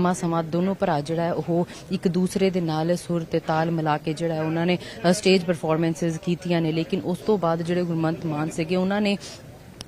ਮਾ ਸਮਾਂ ਦੋਨੋਂ ਭਰਾ ਜਿਹੜਾ ਉਹ ਇੱਕ ਦੂਸਰੇ ਦੇ ਨਾਲ ਸੁਰ ਤੇ ਤਾਲ ਮਿਲਾ ਕੇ ਜਿਹੜਾ ਉਹਨਾਂ ਨੇ ਸਟੇਜ ਪਰਫਾਰਮੈਂਸਸ ਕੀਤੀਆਂ ਨੇ। ਲੇਕਿਨ ਉਸ ਤੋਂ ਬਾਅਦ ਜਿਹੜੇ ਗੁਰਮੰਤ ਮਾਨ ਸੀਗੇ, ਉਹਨਾਂ ਨੇ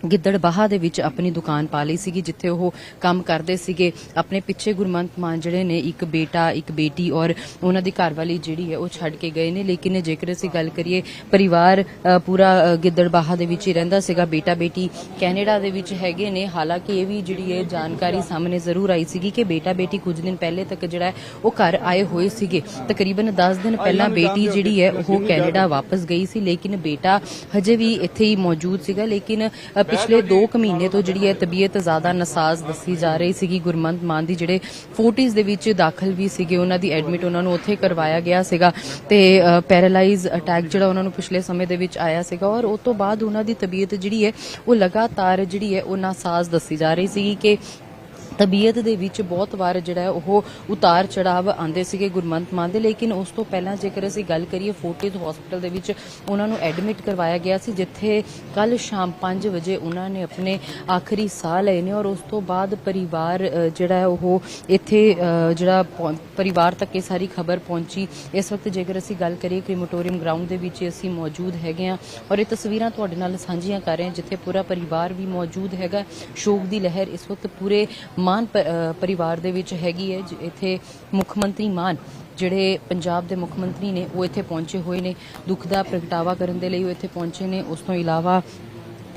ਗਿੱਦੜਬਾਹਾ ਦੇ ਵਿੱਚ ਆਪਣੀ ਦੁਕਾਨ ਪਾ ਲਈ ਸੀਗੀ ਜਿੱਥੇ ਉਹ ਕੰਮ ਕਰਦੇ ਸੀਗੇ। ਆਪਣੇ ਪਿੱਛੇ ਗੁਰਮੰਤ ਮਾਨ ਜਿਹੜੇ ਨੇ ਇੱਕ ਬੇਟਾ ਇੱਕ ਬੇਟੀ ਔਰ ਉਹਨਾਂ ਦੀ ਘਰਵਾਲੀ ਜਿਹੜੀ ਹੈ ਉਹ ਛੱਡ ਕੇ ਗਏ ਨੇ। ਲੇਕਿਨ ਜੇਕਰ ਅਸੀਂ ਗੱਲ ਕਰੀਏ ਪਰਿਵਾਰ ਪੂਰਾ ਅ, ਗਿੱਦੜਬਾਹਾ ਦੇ ਵਿੱਚ ਹੀ ਰਹਿੰਦਾ ਸੀਗਾ। ਬੇਟਾ ਬੇਟੀ ਕੈਨੇਡਾ ਦੇ ਵਿੱਚ ਹੈਗੇ ਨੇ। ਹਾਲਾਂਕਿ ਇਹ ਵੀ ਜਿਹੜੀ ਹੈ ਜਾਣਕਾਰੀ ਸਾਹਮਣੇ ਜ਼ਰੂਰ ਆਈ ਸੀਗੀ ਕਿ ਬੇਟਾ ਬੇਟੀ ਕੁਝ ਦਿਨ ਪਹਿਲੇ ਤੱਕ ਜਿਹੜਾ ਉਹ ਘਰ ਆਏ ਹੋਏ ਸੀਗੇ। ਤਕਰੀਬਨ 10 ਦਿਨ ਪਹਿਲਾਂ ਬੇਟੀ ਜਿਹੜੀ ਹੈ ਉਹ ਕੈਨੇਡਾ ਵਾਪਸ ਗਈ ਸੀ। ਲੇਕਿਨ ਬੇਟਾ ਹਜੇ ਵੀ ਇੱਥੇ ਹੀ ਮੌਜੂਦ ਸੀਗਾ। ਲੇਕਿਨ ਪਿਛਲੇ 2 ਮਹੀਨੇ ਤੋਂ ਜਿਹੜੀ ਹੈ ਤਬੀਅਤ ਜ਼ਿਆਦਾ ਨਸਾਜ਼ ਦੱਸੀ ਜਾ ਰਹੀ ਸੀਗੀ ਗੁਰਮੰਤ ਮਾਨ ਦੀ ਜਿਹੜੇ 40s ਦੇ ਵਿੱਚ ਦਾਖਲ ਵੀ ਸੀਗੇ, ਉਹਨਾਂ ਦੀ ਐਡਮਿਟ ਉਹਨਾਂ ਨੂੰ ਉੱਥੇ ਕਰਵਾਇਆ ਗਿਆ ਸੀਗਾ ਤੇ ਪੈਰਾਲਾਈਜ਼ ਅਟੈਕ ਜਿਹੜਾ ਉਹਨਾਂ ਨੂੰ ਪਿਛਲੇ ਸਮੇਂ ਦੇ ਵਿੱਚ ਆਇਆ ਸੀਗਾ ਔਰ ਉਸ ਤੋਂ ਬਾਅਦ ਉਹਨਾਂ ਦੀ ਤਬੀਅਤ ਜਿਹੜੀ ਹੈ, ਉਹ ਲਗਾਤਾਰ ਜਿਹੜੀ ਹੈ, ਉਹ ਨਾਸਾਜ਼ ਦੱਸੀ ਜਾ ਰਹੀ ਸੀਗੀ ਕਿ ਤਬੀਅਤ ਦੇ ਵਿੱਚ ਬਹੁਤ ਵਾਰ ਜਿਹੜਾ ਉਹ ਉਤਾਰ ਚੜਾਵ ਆਉਂਦੇ ਸੀਗੇ ਗੁਰਮੰਤ ਮਾਨ ਦੇ, ਲੇਕਿਨ ਉਸ ਤੋਂ ਪਹਿਲਾਂ ਜੇਕਰ ਅਸੀਂ ਗੱਲ ਕਰੀਏ ਫੋਰਟਿਸ ਹਸਪੀਟਲ ਦੇ ਵਿੱਚ ਉਹਨਾਂ ਨੂੰ ਐਡਮਿਟ ਕਰਵਾਇਆ ਗਿਆ ਸੀ, ਜਿੱਥੇ ਕੱਲ ਸ਼ਾਮ 5 ਵਜੇ ਉਹਨਾਂ ਨੇ ਆਪਣੇ ਆਖਰੀ ਸਾਹ ਲਏ ਨੇ ਔਰ ਉਸ ਤੋਂ ਬਾਅਦ ਪਰਿਵਾਰ ਜਿਹੜਾ ਉਹ ਇੱਥੇ ਜਿਹੜਾ ਪਹੁੰ- ਪਰਿਵਾਰ ਤੱਕ ਇਹ ਸਾਰੀ ਖਬਰ ਪਹੁੰਚੀ। ਇਸ ਵਕਤ ਜੇਕਰ ਅਸੀਂ ਗੱਲ ਕਰੀਏ ਕ੍ਰੀਮਟੋਰੀਅਮ ਗਰਾਊਂਡ ਦੇ ਵਿੱਚ ਅਸੀਂ ਮੌਜੂਦ ਹੈਗੇ ਆ ਔਰ ਇਹ ਤਸਵੀਰਾਂ ਤੁਹਾਡੇ ਨਾਲ ਸਾਂਝੀਆਂ ਕਰ ਰਹੇ ਹਾਂ, ਜਿੱਥੇ ਪੂਰਾ ਪਰਿਵਾਰ ਵੀ ਮੌਜੂਦ ਹੈਗਾ। ਸ਼ੋਕ ਦੀ ਲਹਿਰ ਇਸ ਵਕਤ ਪੂਰੇ ਮਾਨ ਪਰਿਵਾਰ ਦੇ ਵਿੱਚ ਹੈਗੀ ਹੈ ਇੱਥੇ ਮੁੱਖ ਮੰਤਰੀ ਮਾਨ, ਜਿਹੜੇ ਪੰਜਾਬ ਦੇ ਮੁੱਖ ਮੰਤਰੀ ਨੇ, ਉਹ ਇੱਥੇ ਪਹੁੰਚੇ ਹੋਏ ਨੇ। ਦੁੱਖ ਦਾ ਪ੍ਰਗਟਾਵਾ ਕਰਨ ਦੇ ਲਈ ਉਹ ਇੱਥੇ ਪਹੁੰਚੇ ਨੇ। ਉਸ ਤੋਂ ਇਲਾਵਾ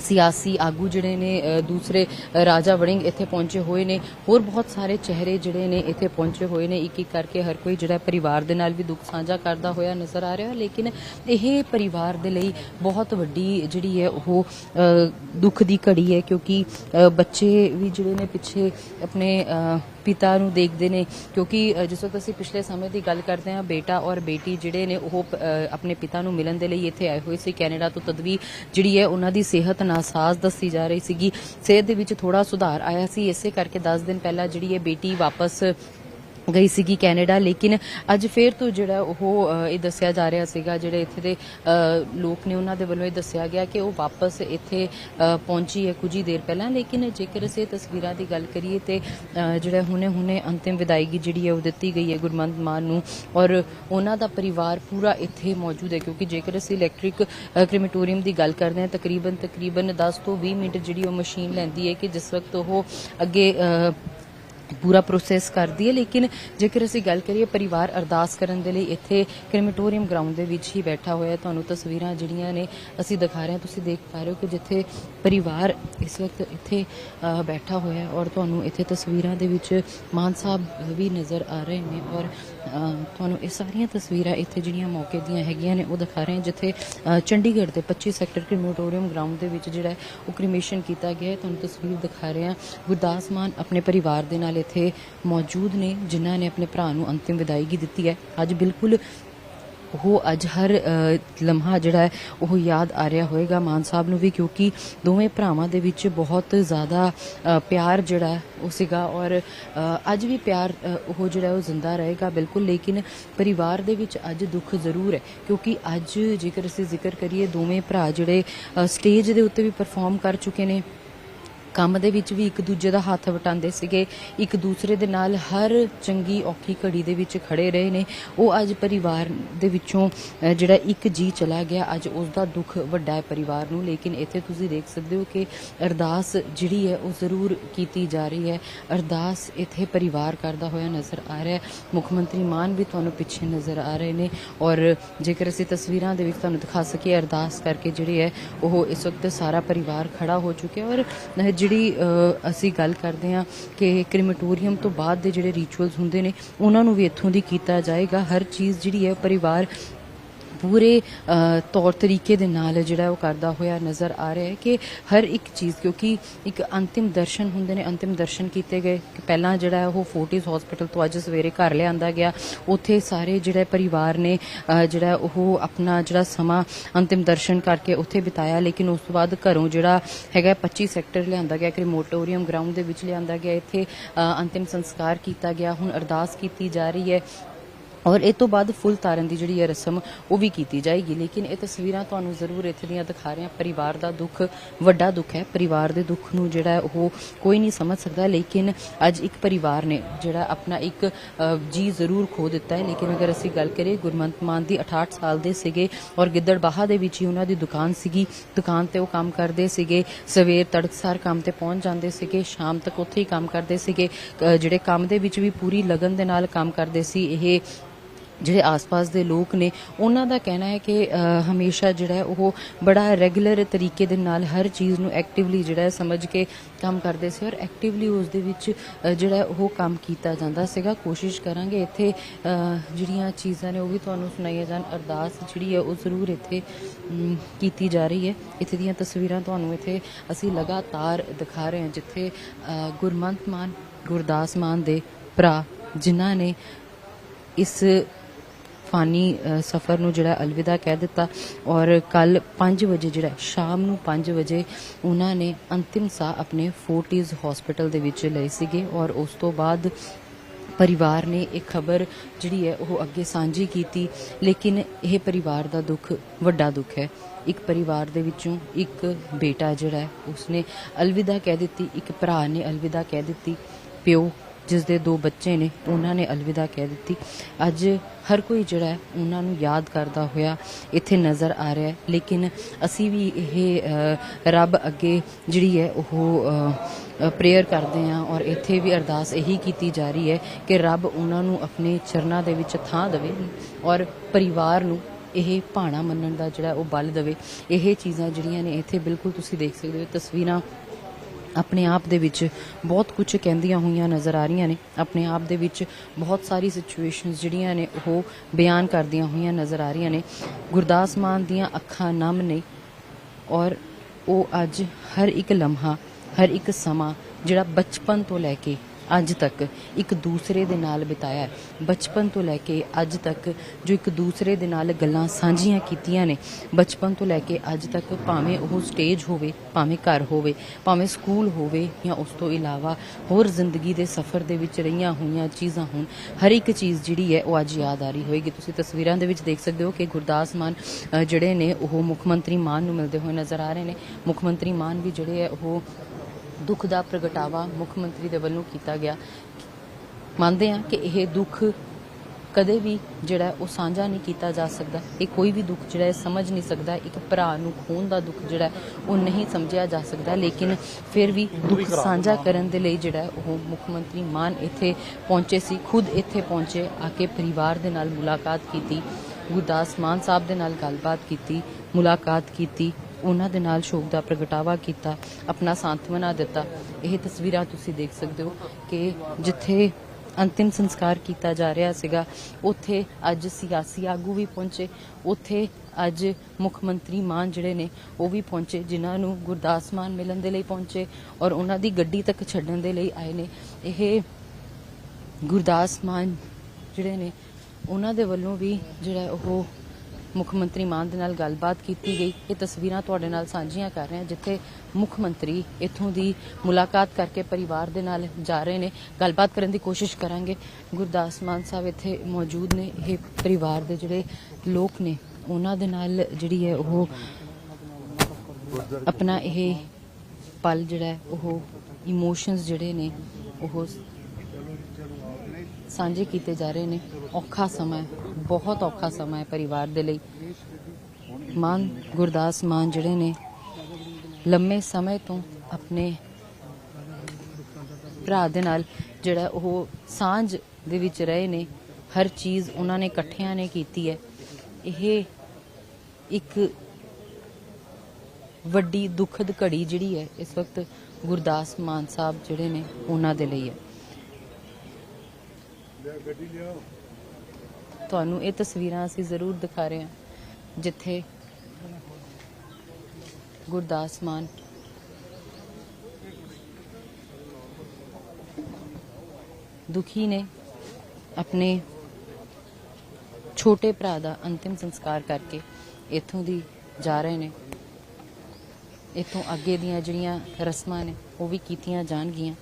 ਸਿਆਸੀ ਆਗੂ ਜਿਹੜੇ ਨੇ ਦੂਸਰੇ ਰਾਜਾ ਵੜਿੰਗ ਇੱਥੇ ਪਹੁੰਚੇ ਹੋਏ ਨੇ। ਹੋਰ ਬਹੁਤ ਸਾਰੇ ਚਿਹਰੇ ਜਿਹੜੇ ਨੇ ਇੱਥੇ ਪਹੁੰਚੇ ਹੋਏ ਨੇ। ਇੱਕ ਇੱਕ ਕਰਕੇ ਹਰ ਕੋਈ ਜਿਹੜਾ ਪਰਿਵਾਰ ਦੇ ਨਾਲ ਵੀ ਦੁੱਖ ਸਾਂਝਾ ਕਰਦਾ ਹੋਇਆ ਨਜ਼ਰ ਆ ਰਿਹਾ। ਲੇਕਿਨ ਇਹ ਪਰਿਵਾਰ ਦੇ ਲਈ ਬਹੁਤ ਵੱਡੀ ਜਿਹੜੀ ਹੈ ਉਹ ਦੁੱਖ ਦੀ ਘੜੀ ਹੈ। ਕਿਉਂਕਿ ਬੱਚੇ ਵੀ ਜਿਹੜੇ ਨੇ ਪਿੱਛੇ ਆਪਣੇ ਪਿਤਾ ਨੂੰ ਦੇਖਦੇ ਨੇ, ਕਿਉਂਕਿ ਜਿਸ ਵਕਤ ਅਸੀਂ ਪਿਛਲੇ ਸਮੇਂ ਦੀ ਗੱਲ ਕਰਦੇ ਹਾਂ, ਬੇਟਾ ਔਰ ਬੇਟੀ ਜਿਹੜੇ ਨੇ, ਉਹ ਪ- ਆਪਣੇ ਪਿਤਾ ਨੂੰ ਮਿਲਣ ਦੇ ਲਈ ਇੱਥੇ ਆਏ ਹੋਏ ਸੀ। ਕੈਨੇਡਾ ਤੋਂ ਤਦਵੀ ਜਿਹੜੀ ਹੈ, ਉਹਨਾਂ ਦੀ ਸਿਹਤ ਨਾਸਾਜ਼ ਦੱਸੀ ਜਾ ਰਹੀ ਸੀਗੀ। ਸਿਹਤ ਦੇ ਵਿੱਚ ਥੋੜਾ ਸੁਧਾਰ ਆਇਆ ਸੀ। ਇਸੇ ਕਰਕੇ 10 ਦਿਨ ਪਹਿਲਾਂ ਜਿਹੜੀ ਹੈ ਬੇਟੀ ਵਾਪਸ ਗਈ ਸੀਗੀ ਕੈਨੇਡਾ, ਲੇਕਿਨ ਅੱਜ ਫੇਰ ਤੋਂ ਜਿਹੜਾ ਉਹ ਇਹ ਦੱਸਿਆ ਜਾ ਰਿਹਾ ਸੀਗਾ, ਜਿਹੜੇ ਇੱਥੇ ਦੇ ਲੋਕ ਨੇ ਉਹਨਾਂ ਦੇ ਵੱਲੋਂ ਇਹ ਦੱਸਿਆ ਗਿਆ ਕਿ ਉਹ ਵਾਪਸ ਇੱਥੇ ਪਹੁੰਚੀ ਹੈ ਕੁਝ ਹੀ ਦੇਰ ਪਹਿਲਾਂ, ਲੇਕਿਨ ਜੇਕਰ ਅਸੀਂ ਇਹ ਤਸਵੀਰਾਂ ਦੀ ਗੱਲ ਕਰੀਏ ਤੇ ਜਿਹੜਾ ਹੁਣੇ ਹੁਣੇ ਅੰਤਿਮ ਵਿਦਾਇਗੀ ਜਿਹੜੀ ਹੈ ਉਹ ਦਿੱਤੀ ਗਈ ਹੈ ਗੁਰਮੰਤ ਮਾਨ ਨੂੰ, ਔਰ ਉਹਨਾਂ ਦਾ ਪਰਿਵਾਰ ਪੂਰਾ ਇੱਥੇ ਮੌਜੂਦ ਹੈ, ਕਿਉਂਕਿ ਜੇਕਰ ਅਸੀਂ ਇਲੈਕਟ੍ਰਿਕ ਕ੍ਰੀਮੇਟੋਰੀਅਮ ਦੀ ਗੱਲ ਕਰਦੇ ਹਾਂ ਤਕਰੀਬਨ ਤਕਰੀਬਨ 10 ਤੋਂ 20 ਮਿੰਟ ਜਿਹੜੀ ਉਹ ਮਸ਼ੀਨ ਲੈਂਦੀ ਹੈ ਕਿ ਜਿਸ ਵਕਤ ਉਹ ਅੱਗੇ ਪੂਰਾ ਪ੍ਰੋਸੈਸ ਕਰਦੀ ਹੈ, ਲੇਕਿਨ ਜੇਕਰ ਅਸੀਂ ਗੱਲ ਕਰੀਏ ਪਰਿਵਾਰ ਅਰਦਾਸ ਕਰਨ ਦੇ ਲਈ, ਇੱਥੇ ਕ੍ਰੀਮੇਟੋਰੀਅਮ ਗਰਾਊਂਡ ਦੇ ਵਿੱਚ ਹੀ ਬੈਠਾ ਹੋਇਆ ਤੁਹਾਨੂੰ ਤਸਵੀਰਾਂ ਜਿਹੜੀਆਂ ਨੇ ਅਸੀਂ ਦਿਖਾ ਰਹੇ ਹਾਂ। ਤੁਸੀਂ ਦੇਖ ਪਾ ਰਹੇ ਹੋ ਕਿ ਜਿੱਥੇ ਪਰਿਵਾਰ ਇਸ ਵਕਤ ਇੱਥੇ ਬੈਠਾ ਹੋਇਆ ਔਰ ਤੁਹਾਨੂੰ ਇੱਥੇ ਤਸਵੀਰਾਂ ਦੇ ਵਿੱਚ ਮਾਨ ਸਾਹਿਬ ਵੀ ਨਜ਼ਰ ਆ ਰਹੇ ਨੇ ਔਰ ਤੁਹਾਨੂੰ ਇਹ ਸਾਰੀਆਂ ਤਸਵੀਰਾਂ ਇੱਥੇ ਜਿਹੜੀਆਂ ਮੌਕੇ ਦੀਆਂ ਹੈਗੀਆਂ ਨੇ, ਉਹ ਦਿਖਾ ਰਹੇ ਹਾਂ, ਜਿੱਥੇ ਚੰਡੀਗੜ੍ਹ ਦੇ 25 ਸੈਕਟਰ ਕ੍ਰੀਮੇਟੋਰੀਅਮ ਗਰਾਊਂਡ ਦੇ ਵਿੱਚ ਜਿਹੜਾ ਹੈ, ਉਹ ਕ੍ਰੀਮੇਸ਼ਨ ਕੀਤਾ ਗਿਆ ਹੈ। ਤੁਹਾਨੂੰ ਤਸਵੀਰ ਦਿਖਾ ਰਹੇ ਹਾਂ। ਗੁਰਦਾਸ ਮਾਨ ਆਪਣੇ ਪਰਿਵਾਰ ਦੇ ਨਾਲ ਇੱਥੇ ਮੌਜੂਦ ਨੇ ਜਿਨ੍ਹਾਂ ਨੇ ਆਪਣੇ ਭਰਾ ਨੂੰ ਅੰਤਿਮ ਵਿਦਾਇਗੀ ਦਿੱਤੀ ਹੈ। ਅੱਜ ਬਿਲਕੁਲ ਉਹ ਅੱਜ ਹਰ ਅ, ਲਮਹਾ ਜਿਹੜਾ ਹੈ ਉਹ ਯਾਦ ਆ ਰਿਹਾ ਹੋਵੇਗਾ ਮਾਨ ਸਾਹਿਬ ਨੂੰ ਵੀ ਕਿਉਂਕਿ ਦੋਵੇਂ ਭਰਾਵਾਂ ਦੇ ਵਿੱਚ ਬਹੁਤ ਜ਼ਿਆਦਾ ਪਿਆਰ ਜਿਹੜਾ ਉਹ ਸੀਗਾ। ਔਰ ਅੱਜ ਵੀ ਪਿਆਰ ਉਹ ਜਿਹੜਾ ਉਹ ਜ਼ਿੰਦਾ ਰਹੇਗਾ ਬਿਲਕੁਲ। ਲੇਕਿਨ ਪਰਿਵਾਰ ਦੇ ਵਿੱਚ ਅੱਜ ਦੁੱਖ ਜ਼ਰੂਰ ਹੈ ਕਿਉਂਕਿ ਅੱਜ ਜੇਕਰ ਅਸੀਂ ਜ਼ਿਕਰ ਕਰੀਏ ਦੋਵੇਂ ਭਰਾ ਜਿਹੜੇ ਸਟੇਜ ਦੇ ਉੱਤੇ ਵੀ ਪਰਫਾਰਮ ਕਰ ਚੁੱਕੇ ਨੇ ਕੰਮ ਦੇ ਵਿੱਚ ਵੀ ਇੱਕ ਦੂਜੇ ਦਾ ਹੱਥ ਵਟਾਉਂਦੇ ਸੀਗੇ। ਇੱਕ ਦੂਸਰੇ ਦੇ ਨਾਲ ਹਰ ਚੰਗੀ ਔਖੀ ਘੜੀ ਦੇ ਵਿੱਚ ਖੜੇ ਰਹੇ ਨੇ। ਉਹ ਅੱਜ ਪਰਿਵਾਰ ਦੇ ਵਿੱਚੋਂ ਜਿਹੜਾ ਇੱਕ ਜੀ ਚਲਾ ਗਿਆ, ਅੱਜ ਉਸ ਦਾ ਦੁੱਖ ਵੱਡਾ ਹੈ ਪਰਿਵਾਰ ਨੂੰ। ਲੇਕਿਨ ਇੱਥੇ ਤੁਸੀਂ ਦੇਖ ਸਕਦੇ ਹੋ ਕਿ ਅਰਦਾਸ ਜਿਹੜੀ ਹੈ, ਉਹ ਜ਼ਰੂਰ ਕੀਤੀ ਜਾ ਰਹੀ ਹੈ। ਅਰਦਾਸ ਇੱਥੇ ਪਰਿਵਾਰ ਕਰਦਾ ਹੋਇਆ ਨਜ਼ਰ ਆ ਰਿਹਾ ਹੈ। ਮੁੱਖ ਮੰਤਰੀ ਮਾਨ ਵੀ ਤੁਹਾਨੂੰ ਪਿੱਛੇ ਨਜ਼ਰ ਆ ਰਹੇ ਨੇ। ਔਰ ਜੇਕਰ ਅਸੀਂ ਤਸਵੀਰਾਂ ਦੇ ਵਿੱਚ ਤੁਹਾਨੂੰ ਦਿਖਾ ਸਕੀਏ, ਅਰਦਾਸ ਕਰਕੇ ਜਿਹੜੀ ਹੈ, ਉਹ ਇਸ ਵਕਤ ਸਾਰਾ ਪਰਿਵਾਰ ਖੜਾ ਹੋ ਚੁੱਕਿਆ ਔਰ ਜਿਹੜੀ ਅਸੀਂ ਗੱਲ ਕਰਦੇ ਹਾਂ ਕਿ ਕ੍ਰੀਮੇਟੋਰੀਅਮ ਤੋਂ ਬਾਅਦ ਦੇ ਜਿਹੜੇ ਰਿਚੁਅਲਸ ਹੁੰਦੇ ਨੇ, ਉਹਨਾਂ ਨੂੰ ਵੀ ਇੱਥੋਂ ਦੀ ਕੀਤਾ ਜਾਏਗਾ। ਹਰ ਚੀਜ਼ ਜਿਹੜੀ ਹੈ, ਪਰਿਵਾਰ ਪੂਰੇ ਤੌਰ ਤਰੀਕੇ ਦੇ ਨਾਲ ਜਿਹੜਾ ਉਹ ਕਰਦਾ ਹੋਇਆ ਨਜ਼ਰ ਆ ਰਿਹਾ ਹੈ ਕਿ ਹਰ ਇੱਕ ਚੀਜ਼, ਕਿਉਂਕਿ ਇੱਕ ਅੰਤਿਮ ਦਰਸ਼ਨ ਹੁੰਦੇ ਨੇ, ਅੰਤਿਮ ਦਰਸ਼ਨ ਕੀਤੇ ਗਏ। ਪਹਿਲਾਂ ਜਿਹੜਾ ਉਹ ਫੋਰਟਿਸ ਹਸਪੀਟਲ ਤੋਂ ਅੱਜ ਸਵੇਰੇ ਘਰ ਲਿਆਂਦਾ ਗਿਆ। ਉੱਥੇ ਸਾਰੇ ਜਿਹੜੇ ਪਰਿਵਾਰ ਨੇ ਜਿਹੜਾ ਉਹ ਆਪਣਾ ਜਿਹੜਾ ਸਮਾਂ ਅੰਤਿਮ ਦਰਸ਼ਨ ਕਰਕੇ ਉੱਥੇ ਬਿਤਾਇਆ। ਲੇਕਿਨ ਉਸ ਤੋਂ ਬਾਅਦ ਘਰੋਂ ਜਿਹੜਾ ਹੈਗਾ 25 ਸੈਕਟਰ ਲਿਆਂਦਾ ਗਿਆ। ਕ੍ਰੀਮੋਟੋਰੀਅਮ ਗਰਾਊਂਡ ਦੇ ਵਿੱਚ ਲਿਆਂਦਾ ਗਿਆ। ਇੱਥੇ ਅੰਤਿਮ ਸੰਸਕਾਰ ਕੀਤਾ ਗਿਆ। ਹੁਣ ਅਰਦਾਸ ਕੀਤੀ ਜਾ ਰਹੀ ਹੈ ਔਰ ਇਹ ਤੋਂ ਬਾਅਦ ਫੁੱਲ ਤਾਰਨ ਦੀ ਜਿਹੜੀ ਹੈ ਰਸਮ ਉਹ ਵੀ ਕੀਤੀ ਜਾਏਗੀ। ਲੇਕਿਨ ਇਹ ਤਸਵੀਰਾਂ ਤੁਹਾਨੂੰ ਜ਼ਰੂਰ ਇੱਥੇ ਦੀਆਂ ਦਿਖਾ ਰਹੇ ਹਾਂ। ਪਰਿਵਾਰ ਦਾ ਦੁੱਖ ਵੱਡਾ ਦੁੱਖ ਹੈ। ਪਰਿਵਾਰ ਦੇ ਦੁੱਖ ਨੂੰ ਜਿਹੜਾ ਉਹ ਕੋਈ ਨਹੀਂ ਸਮਝ ਸਕਦਾ। ਲੇਕਿਨ ਅੱਜ ਇੱਕ ਪਰਿਵਾਰ ਨੇ ਜਿਹੜਾ ਆਪਣਾ ਇੱਕ ਅ, ਜੀ ਜ਼ਰੂਰ ਖੋ ਦਿੱਤਾ ਹੈ। ਲੇਕਿਨ ਅਗਰ ਅਸੀਂ ਗੱਲ ਕਰੀਏ ਗੁਰਮੰਤ ਮਾਨ ਦੀ 68 ਸਾਲ ਦੇ ਸੀਗੇ ਔਰ ਗਿੱਦੜਬਾਹਾ ਦੇ ਵਿੱਚ ਹੀ ਉਹਨਾਂ ਦੀ ਦੁਕਾਨ ਸੀਗੀ। ਦੁਕਾਨ ਤੇ ਉਹ ਕੰਮ ਕਰਦੇ ਸੀਗੇ। ਸਵੇਰ ਤੜਕਸਾਰ ਕੰਮ ਤੇ ਪਹੁੰਚ ਜਾਂਦੇ ਸੀਗੇ। ਸ਼ਾਮ ਤੱਕ ਉੱਥੇ ਹੀ ਕੰਮ ਕਰਦੇ ਸੀਗੇ। ਜਿਹੜੇ ਕੰਮ ਦੇ ਵਿੱਚ ਵੀ ਪੂਰੀ ਲਗਨ ਦੇ ਨਾਲ ਕੰਮ ਕਰਦੇ ਸੀ। ਇਹ ਜਿਹੜੇ ਆਸ-ਪਾਸ ਦੇ ਲੋਕ ਨੇ, ਉਹਨਾਂ ਦਾ ਕਹਿਣਾ ਹੈ ਕਿ ਹਮੇਸ਼ਾ ਜਿਹੜਾ ਹੈ ਉਹ ਬੜਾ ਰੈਗੂਲਰ ਤਰੀਕੇ ਦੇ ਨਾਲ ਹਰ ਚੀਜ਼ ਨੂੰ ਐਕਟਿਵਲੀ ਜਿਹੜਾ ਹੈ ਸਮਝ ਕੇ ਕੰਮ ਕਰਦੇ ਸੀ ਔਰ ਐਕਟਿਵਲੀ ਉਸ ਦੇ ਵਿੱਚ ਜਿਹੜਾ ਉਹ ਕੰਮ ਕੀਤਾ ਜਾਂਦਾ ਸੀਗਾ। ਕੋਸ਼ਿਸ਼ ਕਰਾਂਗੇ ਇੱਥੇ ਜਿਹੜੀਆਂ ਚੀਜ਼ਾਂ ਨੇ ਉਹ ਵੀ ਤੁਹਾਨੂੰ ਸੁਣਾਈਆਂ ਜਾਣ। ਅਰਦਾਸ ਜਿਹੜੀ ਹੈ ਉਹ ਜ਼ਰੂਰ ਇੱਥੇ ਕੀਤੀ ਜਾ ਰਹੀ ਹੈ। ਇੱਥੇ ਦੀਆਂ ਤਸਵੀਰਾਂ ਤੁਹਾਨੂੰ ਇੱਥੇ ਅਸੀਂ ਲਗਾਤਾਰ ਦਿਖਾ ਰਹੇ ਹਾਂ, ਜਿੱਥੇ ਗੁਰਮੰਤ ਮਾਨ, ਗੁਰਦਾਸ ਮਾਨ ਦੇ ਭਰਾ, ਜਿਨ੍ਹਾਂ ਨੇ ਇਸ ਫਾਨੀ ਸਫ਼ਰ ਨੂੰ ਜਿਹੜਾ ਅਲਵਿਦਾ ਕਹਿ ਦਿੱਤਾ। ਔਰ ਕੱਲ 5 ਵਜੇ ਜਿਹੜਾ ਸ਼ਾਮ ਨੂੰ 5 ਵਜੇ ਉਹਨਾਂ ਨੇ ਅੰਤਿਮ ਸਾਹ ਆਪਣੇ ਫੋਰਟਿਸ ਹਸਪੀਟਲ ਦੇ ਵਿੱਚ ਲਏ ਸੀਗੇ। ਔਰ ਉਸ ਤੋਂ ਬਾਅਦ ਪਰਿਵਾਰ ਨੇ ਇਹ ਖਬਰ ਜਿਹੜੀ ਹੈ, ਉਹ ਅੱਗੇ ਸਾਂਝੀ ਕੀਤੀ। ਲੇਕਿਨ ਇਹ ਪਰਿਵਾਰ ਦਾ ਦੁੱਖ, ਵੱਡਾ ਦੁੱਖ ਹੈ। ਇੱਕ ਪਰਿਵਾਰ ਦੇ ਵਿੱਚੋਂ ਇੱਕ ਬੇਟਾ ਜਿਹੜਾ ਹੈ, ਉਸਨੇ ਅਲਵਿਦਾ ਕਹਿ ਦਿੱਤੀ, ਇੱਕ ਭਰਾ ਨੇ ਅਲਵਿਦਾ ਕਹਿ ਦਿੱਤੀ, ਪਿਓ ਜਿਸ ਦੇ ਦੋ ਬੱਚੇ ਨੇ, ਉਹਨਾਂ ਨੇ ਅਲਵਿਦਾ ਕਹਿ ਦਿੱਤੀ। ਅੱਜ ਹਰ ਕੋਈ ਜਿਹੜਾ ਹੈ, ਉਹਨਾਂ ਨੂੰ ਯਾਦ ਕਰਦਾ ਹੋਇਆ ਇੱਥੇ ਨਜ਼ਰ ਆ ਰਿਹਾ ਹੈ। ਲੇਕਿਨ ਅਸੀਂ ਵੀ ਇਹ ਰੱਬ ਅੱਗੇ ਜਿਹੜੀ ਹੈ, ਉਹ ਪ੍ਰੇਅਰ ਕਰਦੇ ਹਾਂ ਔਰ ਇੱਥੇ ਵੀ ਅਰਦਾਸ ਇਹੀ ਕੀਤੀ ਜਾ ਰਹੀ ਹੈ ਕਿ ਰੱਬ ਉਹਨਾਂ ਨੂੰ ਆਪਣੇ ਚਰਨਾਂ ਦੇ ਵਿੱਚ ਥਾਂ ਦੇਵੇ ਔਰ ਪਰਿਵਾਰ ਨੂੰ ਇਹ ਭਾਣਾ ਮੰਨਣ ਦਾ ਜਿਹੜਾ ਉਹ ਬਲ ਦੇਵੇ। ਇਹ ਚੀਜ਼ਾਂ ਜਿਹੜੀਆਂ ਨੇ, ਇੱਥੇ ਬਿਲਕੁਲ ਤੁਸੀਂ ਦੇਖ ਸਕਦੇ ਹੋ, ਤਸਵੀਰਾਂ ਆਪਣੇ ਆਪ ਦੇ ਵਿੱਚ ਬਹੁਤ ਕੁਝ ਕਹਿੰਦੀਆਂ ਹੋਈਆਂ ਨਜ਼ਰ ਆ ਰਹੀਆਂ ਨੇ। ਆਪਣੇ ਆਪ ਦੇ ਵਿੱਚ ਬਹੁਤ ਸਾਰੀ ਸਿਚੁਏਸ਼ਨਸ ਜਿਹੜੀਆਂ ਨੇ, ਉਹ ਬਿਆਨ ਕਰਦੀਆਂ ਹੋਈਆਂ ਨਜ਼ਰ ਆ ਰਹੀਆਂ ਨੇ। ਗੁਰਦਾਸ ਮਾਨ ਦੀਆਂ ਅੱਖਾਂ ਨਮ ਨੇ ਔਰ ਉਹ ਅੱਜ ਹਰ ਇੱਕ ਲਮਹਾ, ਹਰ ਇੱਕ ਸਮਾਂ ਜਿਹੜਾ ਬਚਪਨ ਤੋਂ ਲੈ ਕੇ ਅੱਜ ਤੱਕ ਇੱਕ ਦੂਸਰੇ ਦੇ ਨਾਲ ਬਿਤਾਇਆ ਬਚਪਨ ਤੋਂ ਲੈ ਕੇ ਅੱਜ ਤੱਕ ਜੋ ਇੱਕ ਦੂਸਰੇ ਦੇ ਨਾਲ ਗੱਲਾਂ ਸਾਂਝੀਆਂ ਕੀਤੀਆਂ ਨੇ, ਬਚਪਨ ਤੋਂ ਲੈ ਕੇ ਅੱਜ ਤੱਕ ਭਾਵੇਂ ਉਹ ਸਟੇਜ ਹੋਵੇ, ਭਾਵੇਂ ਘਰ ਹੋਵੇ, ਭਾਵੇਂ ਸਕੂਲ ਹੋਵੇ ਜਾਂ ਉਸ ਤੋਂ ਇਲਾਵਾ ਹੋਰ ਜ਼ਿੰਦਗੀ ਦੇ ਸਫ਼ਰ ਦੇ ਵਿੱਚ ਰਹੀਆਂ ਹੋਈਆਂ ਚੀਜ਼ਾਂ ਹੋਣ, ਹਰ ਇੱਕ ਚੀਜ਼ ਜਿਹੜੀ ਹੈ ਉਹ ਅੱਜ ਯਾਦ ਆ ਰਹੀ ਹੋਏਗੀ। ਤੁਸੀਂ ਤਸਵੀਰਾਂ ਦੇ ਵਿੱਚ ਦੇਖ ਸਕਦੇ ਹੋ ਕਿ ਗੁਰਦਾਸ ਮਾਨ ਜਿਹੜੇ ਨੇ ਉਹ ਮੁੱਖ ਮੰਤਰੀ ਮਾਨ ਨੂੰ ਮਿਲਦੇ ਹੋਏ ਨਜ਼ਰ ਆ ਰਹੇ ਨੇ। ਮੁੱਖ ਮੰਤਰੀ ਮਾਨ ਵੀ ਜਿਹੜੇ ਹੈ ਉਹ ਦੁੱਖ ਦਾ ਪ੍ਰਗਟਾਵਾ ਮੁੱਖ ਮੰਤਰੀ ਦੇ ਵੱਲੋਂ ਕੀਤਾ ਗਿਆ। ਮੰਨਦੇ ਹਾਂ ਕਿ ਇਹ ਦੁੱਖ ਕਦੇ ਵੀ ਜਿਹੜਾ ਉਹ ਸਾਂਝਾ ਨਹੀਂ ਕੀਤਾ ਜਾ ਸਕਦਾ। ਇਹ ਕੋਈ ਵੀ ਦੁੱਖ ਜਿਹੜਾ ਹੈ ਸਮਝ ਨਹੀਂ ਸਕਦਾ। ਇੱਕ ਭਰਾ ਨੂੰ ਖੋਣ ਦਾ ਦੁੱਖ ਜਿਹੜਾ ਉਹ ਨਹੀਂ ਸਮਝਿਆ ਜਾ ਸਕਦਾ। ਲੇਕਿਨ ਫਿਰ ਵੀ ਦੁੱਖ ਸਾਂਝਾ ਕਰਨ ਦੇ ਲਈ ਜਿਹੜਾ ਉਹ ਮੁੱਖ ਮੰਤਰੀ ਮਾਨ ਇੱਥੇ ਪਹੁੰਚੇ ਸੀ। ਖੁਦ ਇੱਥੇ ਪਹੁੰਚੇ, ਆ ਕੇ ਪਰਿਵਾਰ ਦੇ ਨਾਲ ਮੁਲਾਕਾਤ ਕੀਤੀ। ਗੁਰਦਾਸ ਮਾਨ ਸਾਹਿਬ ਦੇ ਨਾਲ ਗੱਲਬਾਤ ਕੀਤੀ, ਮੁਲਾਕਾਤ ਕੀਤੀ। ਉਹਨਾਂ ਦੇ ਨਾਲ ਸ਼ੋਕ ਦਾ ਪ੍ਰਗਟਾਵਾ ਕੀਤਾ, ਆਪਣਾ ਸਾਂਤਵਨਾ ਦਿੱਤਾ। ਇਹ ਤਸਵੀਰਾਂ ਤੁਸੀਂ ਦੇਖ ਸਕਦੇ ਹੋ ਕਿ ਜਿੱਥੇ ਅੰਤਿਮ ਸੰਸਕਾਰ ਕੀਤਾ ਜਾ ਰਿਹਾ ਸੀਗਾ, ਉੱਥੇ ਅੱਜ ਸਿਆਸੀ ਆਗੂ ਵੀ ਪਹੁੰਚੇ, ਉੱਥੇ ਅੱਜ ਮੁੱਖ ਮੰਤਰੀ ਮਾਨ ਜਿਹੜੇ ਨੇ, ਉਹ ਵੀ ਪਹੁੰਚੇ, ਜਿਨ੍ਹਾਂ ਨੂੰ ਗੁਰਦਾਸ ਮਾਨ ਮਿਲਣ ਦੇ ਲਈ ਪਹੁੰਚੇ ਔਰ ਉਹਨਾਂ ਦੀ ਗੱਡੀ ਤੱਕ ਛੱਡਣ ਦੇ ਲਈ ਆਏ ਨੇ। ਇਹ ਗੁਰਦਾਸ ਮਾਨ ਜਿਹੜੇ ਨੇ, ਉਹਨਾਂ ਦੇ ਵੱਲੋਂ ਵੀ ਜਿਹੜਾ ਉਹ ਮੁੱਖ ਮੰਤਰੀ ਮਾਨ ਦੇ ਨਾਲ ਗੱਲਬਾਤ ਕੀਤੀ ਗਈ। ਇਹ ਤਸਵੀਰਾਂ ਤੁਹਾਡੇ ਨਾਲ ਸਾਂਝੀਆਂ ਕਰ ਰਹੇ ਹਾਂ, ਜਿੱਥੇ ਮੁੱਖ ਮੰਤਰੀ ਇੱਥੋਂ ਦੀ ਮੁਲਾਕਾਤ ਕਰਕੇ ਪਰਿਵਾਰ ਦੇ ਨਾਲ ਜਾ ਰਹੇ ਨੇ। ਗੱਲਬਾਤ ਕਰਨ ਦੀ ਕੋਸ਼ਿਸ਼ ਕਰਾਂਗੇ। ਗੁਰਦਾਸ ਮਾਨ ਸਾਹਿਬ ਇੱਥੇ ਮੌਜੂਦ ਨੇ। ਇਹ ਪਰਿਵਾਰ ਦੇ ਜਿਹੜੇ ਲੋਕ ਨੇ, ਉਹਨਾਂ ਦੇ ਨਾਲ ਜਿਹੜੀ ਹੈ ਉਹ ਆਪਣਾ ਇਹ ਪਲ ਜਿਹੜਾ ਉਹ ਇਮੋਸ਼ਨਸ ਜਿਹੜੇ ਨੇ, ਉਹ ਸਾਂਝੇ ਕੀਤੇ ਜਾ ਰਹੇ ਨੇ। ਔਖਾ ਸਮਾਂ ਬਹੁਤ ਔਖਾ ਸਮਾਂ ਹੈ ਪਰਿਵਾਰ ਦੇ ਲਈ। ਮਾਨ ਗੁਰਦਾਸ ਮਾਨ ਜਿਹੜੇ ਨੇ ਲੰਮੇ ਸਮੇਂ ਤੋਂ ਆਪਣੇ ਭਰਾ ਦੇ ਨਾਲ ਜਿਹੜਾ ਉਹ ਸਾਂਝ ਦੇ ਵਿੱਚ ਰਹੇ ਨੇ ਹਰ ਚੀਜ਼ ਉਹਨਾਂ ਨੇ ਇਕੱਠਿਆਂ ਨੇ ਕੀਤੀ ਹੈ। ਇਹ ਇੱਕ ਵੱਡੀ ਦੁਖਦ ਘੜੀ ਜਿਹੜੀ ਹੈ ਇਸ ਵਕਤ ਗੁਰਦਾਸ ਮਾਨ ਸਾਹਿਬ ਜਿਹੜੇ ਨੇ ਉਹਨਾਂ ਦੇ ਲਈ ਹੈ। ਤੁਹਾਨੂੰ ਇਹ ਤਸਵੀਰਾਂ ਅਸੀਂ ਜ਼ਰੂਰ ਦਿਖਾ ਰਹੇ ਹਾਂ ਜਿੱਥੇ ਗੁਰਦਾਸ ਮਾਨ। ਦੁਖੀ ਨੇ ਆਪਣੇ ਛੋਟੇ ਭਰਾ ਦਾ ਅੰਤਿਮ ਸੰਸਕਾਰ ਕਰਕੇ ਇੱਥੋਂ ਦੀ ਜਾ ਰਹੇ ਨੇ। ਇੱਥੋਂ ਅੱਗੇ ਦੀਆਂ ਜਿਹੜੀਆਂ ਰਸਮਾਂ ਨੇ, ਉਹ ਵੀ ਕੀਤੀਆਂ ਜਾਣਗੀਆਂ।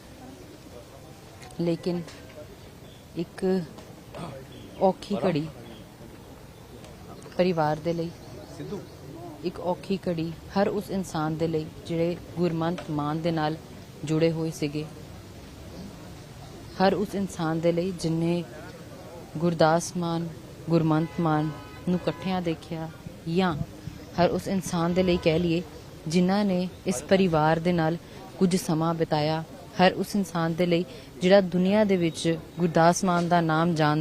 ਲੇਕਿਨ ਇੱਕ ਔਖੀ ਘੜੀ ਪਰਿਵਾਰ ਦੇ ਲਈ ਇੱਕ ਔਖੀ ਘੜੀ ਹਰ ਉਸ ਇਨਸਾਨ ਦੇ ਲਈ ਜਿਹੜੇ ਗੁਰਮੰਤ ਮਾਨ ਦੇ ਨਾਲ ਜੁੜੇ ਹੋਏ ਸੀਗੇ। ਹਰ ਉਸ ਇਨਸਾਨ ਦੇ ਲਈ ਜਿਨੇ ਗੁਰਦਾਸ ਮਾਨ, ਗੁਰਮੰਤ ਮਾਨ ਨੂੰ ਇਕੱਠਿਆਂ ਦੇਖਿਆ ਜਾਂ ਹਰ ਉਸ ਇਨਸਾਨ ਦੇ ਲਈ ਕਹਿ ਲਈਏ ਜਿਨ੍ਹਾਂ ਨੇ ਇਸ ਪਰਿਵਾਰ ਦੇ ਨਾਲ ਕੁਝ ਸਮਾਂ ਬਿਤਾਇਆ, ਹਰ ਉਸ ਇਨਸਾਨ ਦੇ ਲਈ ਜਿਹੜਾ ਦੁਨੀਆ ਦੇ ਵਿੱਚ ਗੁਰਦਾਸ ਮਾਨ ਦਾ ਨਾਮ ਜਾਣ